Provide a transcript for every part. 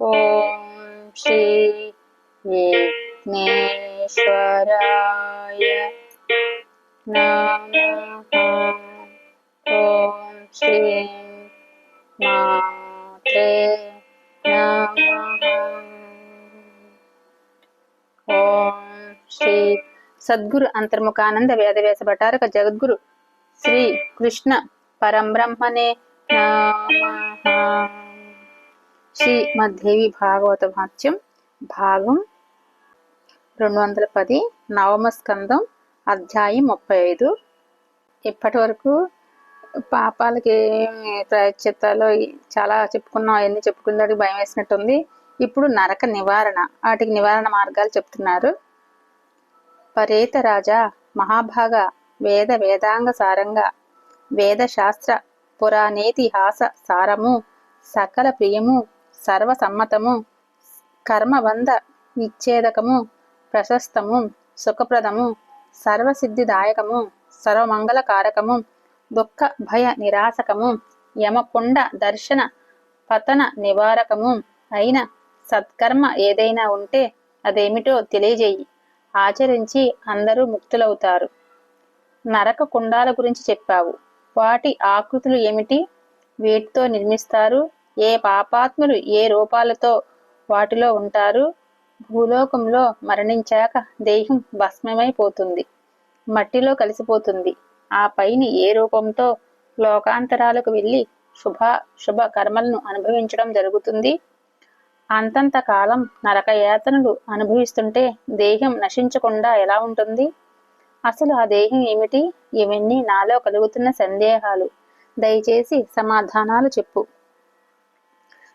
ఓం శ్రీ విఘ్నేశ్వరాయ నమః ఓం శ్రీ మాత్రే నమః ఓం శ్రీ సద్గురు అంతర్ముఖానంద వేదవ్యాస భటారక జగద్గురు శ్రీ కృష్ణ పరంబ్రహ్మనే నమః శ్రీమద్దేవి భాగవత భాష్యం భాగం రెండు వందల పది నవమ స్కందం అధ్యాయం ముప్పై ఐదు ఇప్పటి వరకు పాపాలకి ప్రాయశ్చిత్తాలో చాలా చెప్పుకున్నాం అవన్నీ చెప్పుకున్నది భయం వేసినట్టుంది ఇప్పుడు నరక నివారణ వాటికి నివారణ మార్గాలు చెప్తున్నారు. పరేత రాజా మహాభాగ వేద వేదాంగ సారంగా వేద శాస్త్ర పురాణేతిహాస సారము సకల ప్రియము సర్వసమ్మతము కర్మబంధ విచ్ఛేదకము ప్రశస్తము సుఖప్రదము సర్వసిద్ధిదాయకము సర్వమంగళకారకము దుఃఖ భయ నిరాశకము యమపుండ దర్శన పతన నివారకము అయిన సత్కర్మ ఏదైనా ఉంటే అదేమిటో తెలియజేయి. ఆచరించి అందరూ ముక్తులవుతారు. నరక కుండాల గురించి చెప్పావు. వాటి ఆకృతులు ఏమిటి? వీటితో నిర్మిస్తారు ఏ పాపాత్ములు ఏ రూపాలతో వాటిలో ఉంటారు? భూలోకంలో మరణించాక దేహం భస్మమైపోతుంది మట్టిలో కలిసిపోతుంది. ఆ పైన ఏ రూపంతో లోకాంతరాలకు వెళ్ళి శుభ శుభ కర్మలను అనుభవించడం జరుగుతుంది? అంతంత కాలం నరకయాతనలు అనుభవిస్తుంటే దేహం నశించకుండా ఎలా ఉంటుంది? అసలు ఆ దేహం ఏమిటి? ఇవన్నీ నాలో కలుగుతున్న సందేహాలు. దయచేసి సమాధానాలు చెప్పు.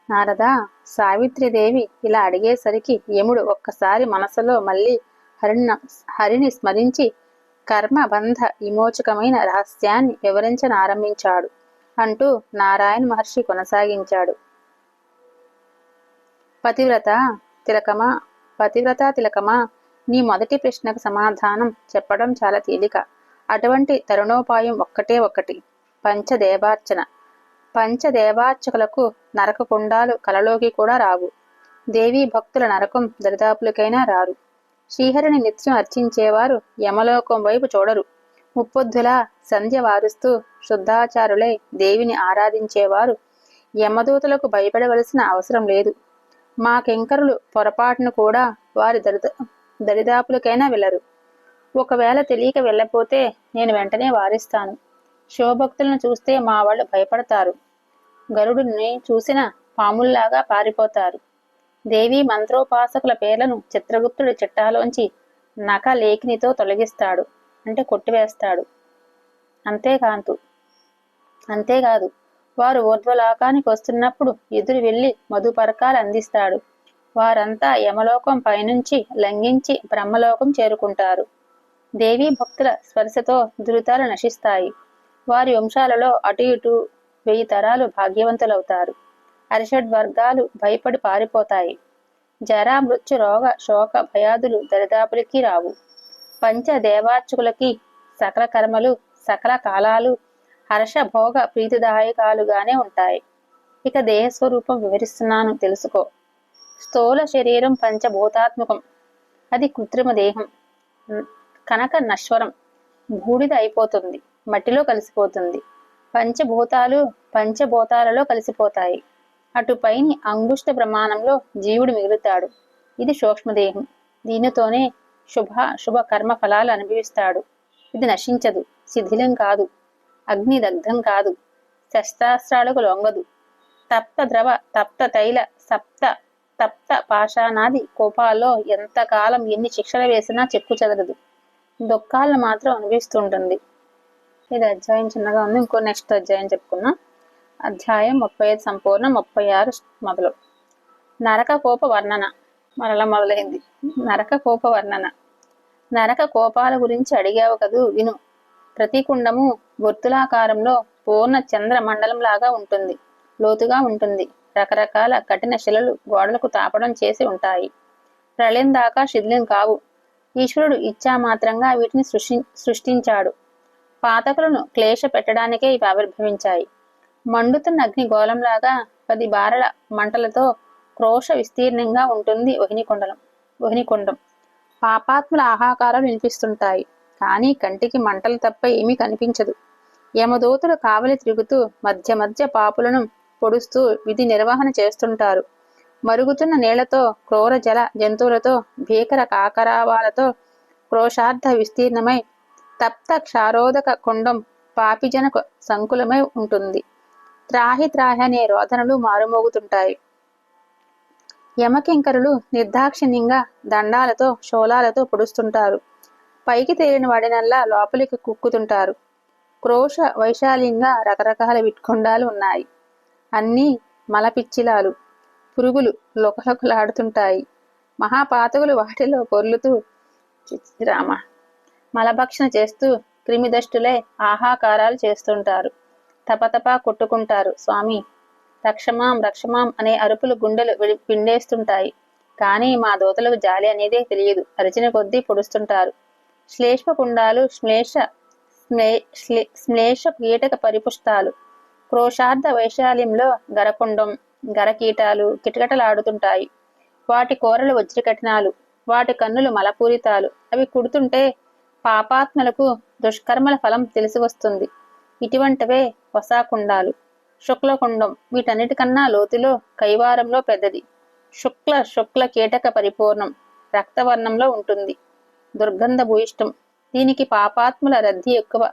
నారదా సావిత్రిదేవి ఇలా అడిగేసరికి యముడు ఒక్కసారి మనసులో మళ్ళీ హరిణ హరిని స్మరించి కర్మబంధ విమోచకమైన రహస్యాన్ని వివరించనారంభించాడు అంటూ నారాయణ మహర్షి కొనసాగించాడు. పతివ్రత తిలకమా? పతివ్రత తిలకమా? నీ మొదటి ప్రశ్నకు సమాధానం చెప్పడం చాలా తేలిక. అటువంటి తరుణోపాయం ఒక్కటే ఒక్కటి. పంచదేవార్చన. పంచదేవార్చకులకు నరక కుండాలు కలలోకి కూడా రావు. దేవీ భక్తుల నరకం దరిదాపులకైనా రారు. శ్రీహరిని నిత్యం అర్చించేవారు యమలోకం వైపు చూడరు. ముప్పొద్దులా సంధ్య వారుస్తూ శుద్ధాచారులై దేవిని ఆరాధించేవారు యమదూతలకు భయపడవలసిన అవసరం లేదు. మా కింకరులు పొరపాటును కూడా వారి దరిద దరిదాపులకైనా వెళ్ళరు. ఒకవేళ తెలియక వెళ్ళపోతే నేను వెంటనే వారిస్తాను. శివభక్తులను చూస్తే మా వాళ్ళు భయపడతారు. గరుడుని చూసిన పాముల్లాగా పారిపోతారు. దేవి మంత్రోపాసకుల పేర్లను చిత్రగుప్తుడి చిట్టాలోంచి నక లేఖినితో తొలగిస్తాడు అంటే కొట్టివేస్తాడు. అంతేకాంతు అంతేకాదు వారు ఊర్ధ్వలోకానికి వస్తున్నప్పుడు ఎదురు వెళ్ళి మధుపరకాలు అందిస్తాడు. వారంతా యమలోకం పైనుంచి లంఘించి బ్రహ్మలోకం చేరుకుంటారు. దేవీ భక్తుల స్పర్శతో దురితాలు నశిస్తాయి. వారి వంశాలలో అటు ఇటు వెయ్యి తరాలు భాగ్యవంతులవుతారు. అరిషడ్ వర్గాలు భయపడి పారిపోతాయి. జరా మృత్యు రోగ శోక భయాదులు దరిదాపులకి రావు. పంచ దేవార్చకులకి సకల కర్మలు సకల కాలాలు హర్ష భోగ ప్రీతిదాయకాలుగానే ఉంటాయి. ఇక దేహస్వరూపం వివరిస్తున్నాను తెలుసుకో. స్థూల శరీరం పంచభూతాత్మకం. అది కృత్రిమ దేహం. కనుక నశ్వరం. బూడిద అయిపోతుంది. మట్టిలో కలిసిపోతుంది. పంచభూతాలు పంచభూతాలలో కలిసిపోతాయి. అటుపైని అంగుష్ట ప్రమాణంలో జీవుడు మిగులుతాడు. ఇది సూక్ష్మదేహం. దీనితోనే శుభ శుభ కర్మ ఫలాలు అనుభవిస్తాడు. ఇది నశించదు. శిథిలం కాదు. అగ్ని దగ్ధం కాదు. శస్త్రాస్త్రాలకు లొంగదు. తప్త ద్రవ తప్త తైల సప్త తప్త పాషాణాది కోపాల్లో ఎంతకాలం ఎన్ని శిక్షలు వేసినా చెక్కు చెదరదు దుఃఖాలను మాత్రం అనుభవిస్తుంటుంది. ఇది అధ్యాయం చిన్నగా ఉంది. ఇంకో నెక్స్ట్ అధ్యాయం చెప్పుకున్నాం అధ్యాయం ముప్పై ఐదు సంపూర్ణ ముప్పై ఆరు మొదలు. నరక కోప వర్ణన మరలా మొదలైంది. నరక కోప వర్ణన. నరక కోపాల గురించి అడిగావు కదూ? విను. ప్రతి కుండము గుర్తులాకారంలో పూర్ణ చంద్ర మండలం లాగా ఉంటుంది. లోతుగా ఉంటుంది. రకరకాల కఠిన శిలలు గోడలకు తాపడం చేసి ఉంటాయి. ప్రళయం దాకా శిథిలం కావు. ఈశ్వరుడు ఇచ్చా మాత్రంగా వీటిని సృష్టి సృష్టించాడు. పాతకులను క్లేశ పెట్టడానికే ఇవి ఆవిర్భవించాయి. మండుతున్న అగ్ని గోళంలాగా పది బారల మంటలతో క్రోష విస్తీర్ణంగా ఉంటుంది వహినికొండలం వహినికొండం. పాపాత్ముల ఆహాకారాలు వినిపిస్తుంటాయి కానీ కంటికి మంటలు తప్ప ఏమీ కనిపించదు. యమదూతలు కావలి తిరుగుతూ మధ్య మధ్య పాపులను పొడుస్తూ విధి నిర్వహణ చేస్తుంటారు. మరుగుతున్న నీళ్ళతో క్రూర జల జంతువులతో భీకర కాకరావాలతో క్రోషార్థ విస్తీర్ణమై తప్త క్షారోదక కుండం పాపిజనకు సంకులమై ఉంటుంది. త్రాహి త్రాహి అనే రోదనలు మారుమోగుతుంటాయి. యమకింకరులు నిర్దాక్షిణ్యంగా దండాలతో శోలాలతో పొడుస్తుంటారు. పైకి తేలిన వాడినల్లా లోపలికి కుక్కుతుంటారు. క్రోష వైశాల్యంగా రకరకాల విట్కొండాలు ఉన్నాయి. అన్నీ మలపిచ్చిలాలు. పురుగులు లొకలొకలాడుతుంటాయి. మహాపాతకులు వాటిలో పొర్లుతూ రామ మలభక్షణ చేస్తూ క్రిమిదష్టులే ఆహాకారాలు చేస్తుంటారు. తపతపా కొట్టుకుంటారు స్వామి. రక్షమాం రక్షమాం అనే అరుపులు గుండెలు పిండేస్తుంటాయి కానీ మా దోతలకు జాలి అనేదే తెలియదు. అరిచిన కొద్దీ పొడుస్తుంటారు. శ్లేష్మకుండాలు శ్లేష శ్లేష కీటక పరిపుష్టాలు. క్రోషార్థ వైశాల్యంలో గరకుండం గరకీటాలు కిటకటలాడుతుంటాయి. వాటి కూరలు వజ్రకటనాలు వాటి కన్నులు మలపూరితాలు. అవి కుడుతుంటే పాపాత్మలకు దుష్కర్మల ఫలం తెలిసి వస్తుంది ఇటువంటివే వసాకుండాలు. శుక్లకుండం వీటన్నిటికన్నా లోతులో కైవారంలో పెద్దది. శుక్ల శుక్ల కీటక పరిపూర్ణం రక్తవర్ణంలో ఉంటుంది. దుర్గంధ భూయిష్టం దీనికి పాపాత్ముల రద్దీ ఎక్కువ.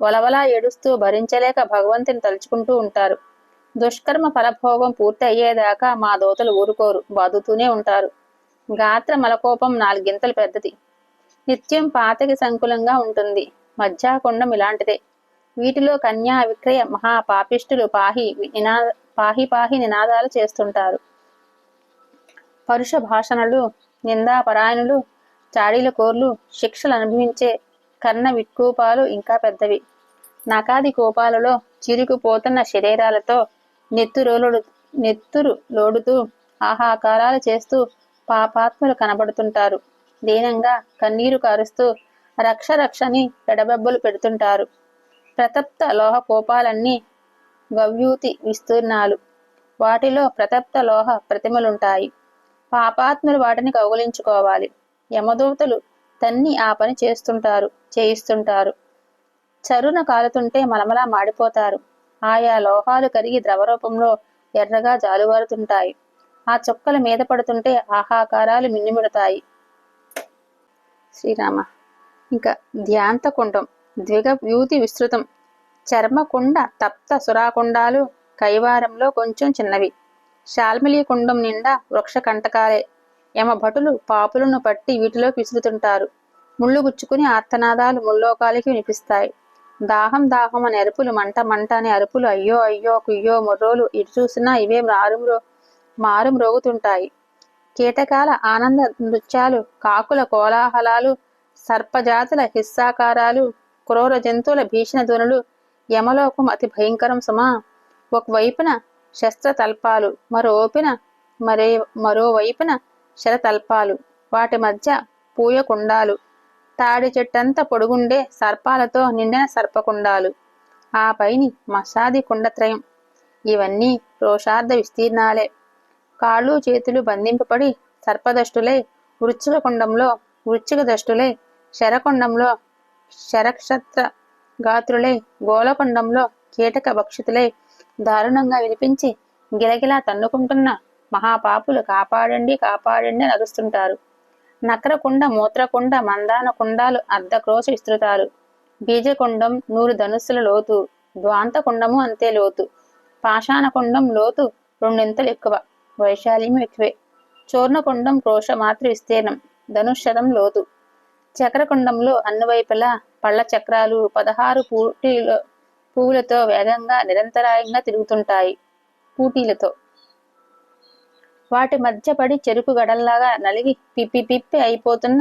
వలవలా ఏడుస్తూ భరించలేక భగవంతుని తలుచుకుంటూ ఉంటారు. దుష్కర్మ ఫలభోగం పూర్తి అయ్యేదాకా మా దోతలు ఊరుకోరు బాదుతూనే ఉంటారు. గాత్ర మలకోపం నాలుగింతలు పెద్దది. నిత్యం పాతకి సంకులంగా ఉంటుంది. మధ్యాకొండం ఇలాంటిదే. వీటిలో కన్యా విక్రయ మహా పాపిష్టులు పాహి నినా పాహి పాహి నినాదాలు చేస్తుంటారు. పరుష భాషణలు నిందాపరాయణులు చాడీల కోర్లు శిక్షలు అనుభవించే కర్ణ విట్కూపాలు ఇంకా పెద్దవి. నకాది కోపాలలో చిరుకుపోతున్న శరీరాలతో నెత్తురోలు నెత్తురు లోడుతూ ఆహాకారాలు చేస్తూ పాపాత్ములు కనబడుతుంటారు. దీనంగా కన్నీరు కారుస్తూ రక్ష రక్షని ఎడబెబ్బలు పెడుతుంటారు. ప్రతప్త లోహ కోపాలన్నీ గవ్యూతి విస్తీర్ణాలు. వాటిలో ప్రతప్త లోహ ప్రతిమలుంటాయి. పాపాత్ములు వాటిని కౌగులించుకోవాలి. యమదూతలు తన్ని ఆ పని చేస్తుంటారు చేయిస్తుంటారు. చరున కాలుతుంటే మలమలా మాడిపోతారు. ఆయా లోహాలు కరిగి ద్రవరూపంలో ఎర్రగా జాలువారుతుంటాయి. ఆ చుక్కల మీద పడుతుంటే ఆహాకారాలు మిన్నిమిడతాయి. శ్రీరామ. ఇంకా ధ్యాంతకుండం ద్విగ వ్యూతి విస్తృతం. చర్మకుండ తప్త సురాకుండాలు కైవారంలో కొంచెం చిన్నవి. శాల్మిలి కుండం నిండా వృక్ష కంటకాలే యమ భటులు పాపులను పట్టి వీటిలోకి విసురుతుంటారు. ముళ్ళు గుచ్చుకుని ఆర్తనాదాలు ముల్లోకాలకి వినిపిస్తాయి. దాహం దాహం అని అరుపులు మంట మంట అని అరుపులు. అయ్యో అయ్యో కుయ్యో మొర్రోలు ఇటు చూసినా ఇవే మారుమ్రో మారుమ్రోగుతుంటాయి. కీటకాల ఆనంద నృత్యాలు కాకుల కోలాహలాలు సర్పజాతుల హిస్సాకారాలు క్రూర జంతువుల భీషణ ధ్వనులు యమలోకం అతి భయంకరం సుమా. ఒకవైపున శస్త్రతల్పాలు మరోపిన మరే మరోవైపున శరతల్పాలు. వాటి మధ్య పూయకుండాలు. తాడి చెట్టంత పొడుగుండే సర్పాలతో నిండిన సర్పకుండాలు. ఆ పైని మసాది కుండత్రయం. ఇవన్నీ రోషార్థ విస్తీర్ణాలే. కాళ్ళు చేతులు బంధింపబడి సర్పదష్టులై వృచ్చిక కుండంలో వృచ్చిక దష్టులై శరకుండంలో శరక్షత్ర గాత్రులై గోలకొండంలో కీటక భక్షితులై దారుణంగా వినిపించి గిలగిలా తన్నుకుంటున్న మహాపాపులు కాపాడండి కాపాడండి అని అరుస్తుంటారు. మూత్రకుండ మందాన కుండాలు అర్ధక్రోశ విస్తృతాలు. బీజకుండం నూరు ధనుస్సుల లోతు ద్వాంతకుండము అంతే లోతు. పాషాణకుండం లోతు రెండింతలు ఎక్కువ. వైశాల్యం ఎక్కువే. చూర్ణకుండం క్రోష మాత్ర విస్తీర్ణం. ధనుషరం లోతు. చక్రకుండంలో అన్ని వైపులా పళ్ళ చక్రాలు పదహారు పూటీలో పువ్వులతో వేగంగా నిరంతరాయంగా తిరుగుతుంటాయి పూటీలతో. వాటి మధ్య పడి చెరుకు గడల్లాగా నలిగి పిప్పి పిప్పి అయిపోతున్న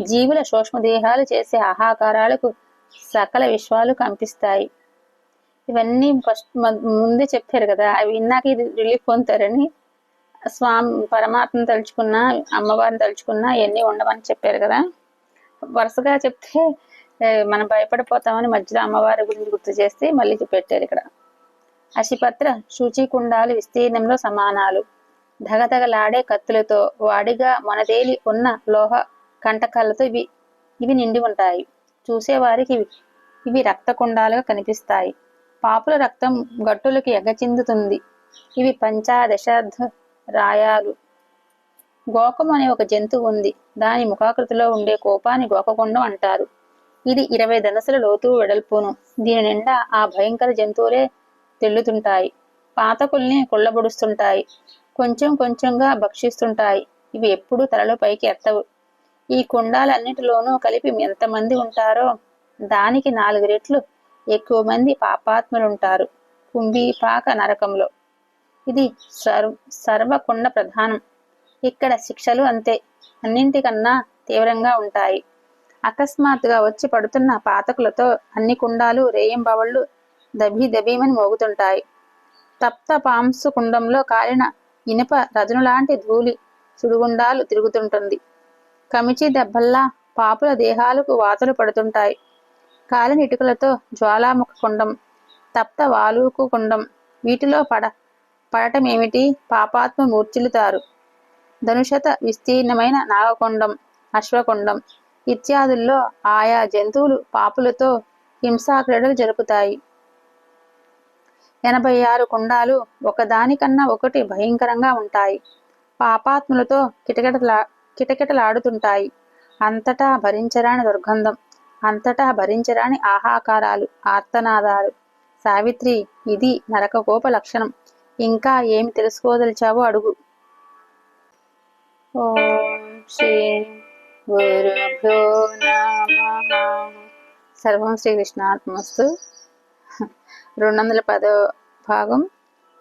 జీవుల సూక్ష్మదేహాలు చేసే ఆహాకారాలకు సకల విశ్వాలు కంపిస్తాయి. ఇవన్నీ ఫస్ట్ ముందే చెప్పారు కదా అవి విన్నాక ఇది రిలీఫ్ పొందుతారని స్వామి పరమాత్మను తలుచుకున్నా అమ్మవారిని తలుచుకున్నా ఇవన్నీ ఉండవని చెప్పారు కదా. వరుసగా చెప్తే మనం భయపడిపోతామని మధ్యలో అమ్మవారి గురించి గుర్తు చేసి మళ్ళీ పెట్టారు ఇక్కడ. అశిపత్ర శుచికుండాలు విస్తీర్ణంలో సమానాలు. ధగధగలాడే కత్తులతో వాడిగా మనదేలి ఉన్న లోహ కంటకాలతో ఇవి ఇవి నిండి ఉంటాయి. చూసేవారికి ఇవి ఇవి రక్తకుండాలుగా కనిపిస్తాయి. పాపుల రక్తం గట్టులకి ఎగచిందుతుంది ఇవి పంచాదశార్థ రాయాలు గోకం అనే ఒక జంతువు ఉంది. దాని ముఖాకృతిలో ఉండే కోపాన్ని గోకకొండం అంటారు. ఇది ఇరవై ధనసుల లోతు వెడల్పును. దీని నిండా ఆ భయంకర జంతువులే తెల్లుతుంటాయి. పాతకుల్ని కుళ్ళబొడుస్తుంటాయి కొంచెం కొంచెంగా భక్షిస్తుంటాయి. ఇవి ఎప్పుడూ తలలో పైకి ఎత్తవు. ఈ కుండాలన్నిటిలోనూ కలిపి ఎంతమంది ఉంటారో దానికి నాలుగు రెట్లు ఎక్కువ మంది పాపాత్ములుంటారు. కుంభీపాక నరకంలో. ఇది సర్వ సర్వకుండ ప్రధానం. ఇక్కడ శిక్షలు అంతే. అన్నింటికన్నా తీవ్రంగా ఉంటాయి. అకస్మాత్తుగా వచ్చి పడుతున్న పాతకులతో అన్ని కుండాలు రేయింబవళ్ళు దబీ దబీమని మోగుతుంటాయి. తప్త పాంసు కుండంలో కాలిన ఇనుప రజనులాంటి ధూళి సుడిగుండాలు తిరుగుతుంటుంది. కమిచి దెబ్బల్లా పాపుల దేహాలకు వాతలు పడుతుంటాయి. కాలిన ఇటుకలతో జ్వాలాముఖ కుండం తప్త వాలుకు కుండం వీటిలో పడ పడటమేమిటి పాపాత్మ మూర్చిలుతారు ధనుషత విస్తీర్ణమైన నాగకొండం అశ్వకొండం ఇత్యాదుల్లో ఆయా జంతువులు పాపులతో హింసాక్రీడలు జరుపుతాయి. ఎనభై ఆరు కుండాలు ఒకదానికన్నా ఒకటి భయంకరంగా ఉంటాయి. పాపాత్ములతో కిటకిటలా కిటకిటలాడుతుంటాయి. అంతటా భరించరాని దుర్గంధం అంతటా భరించరాని ఆహాకారాలు ఆర్తనాదాలు. సావిత్రి ఇది నరకకోప లక్షణం. ఇంకా ఏమి తెలుసుకోదలిచావో అడుగు. ఓం శ్రీ గురుభ్యో సర్వం శ్రీకృష్ణాత్మస్తు రెండు వందల పదో భాగం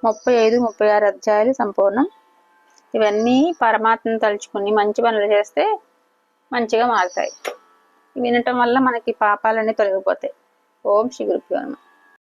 ముప్పై ఐదు ముప్పై ఆరు అధ్యాయాలు సంపూర్ణం. ఇవన్నీ పరమాత్మను తలుచుకుని మంచి పనులు చేస్తే మంచిగా మారుతాయి. వినటం వల్ల మనకి పాపాలన్నీ తొలగిపోతాయి. ఓం శ్రీ గురుభ్యో నమ.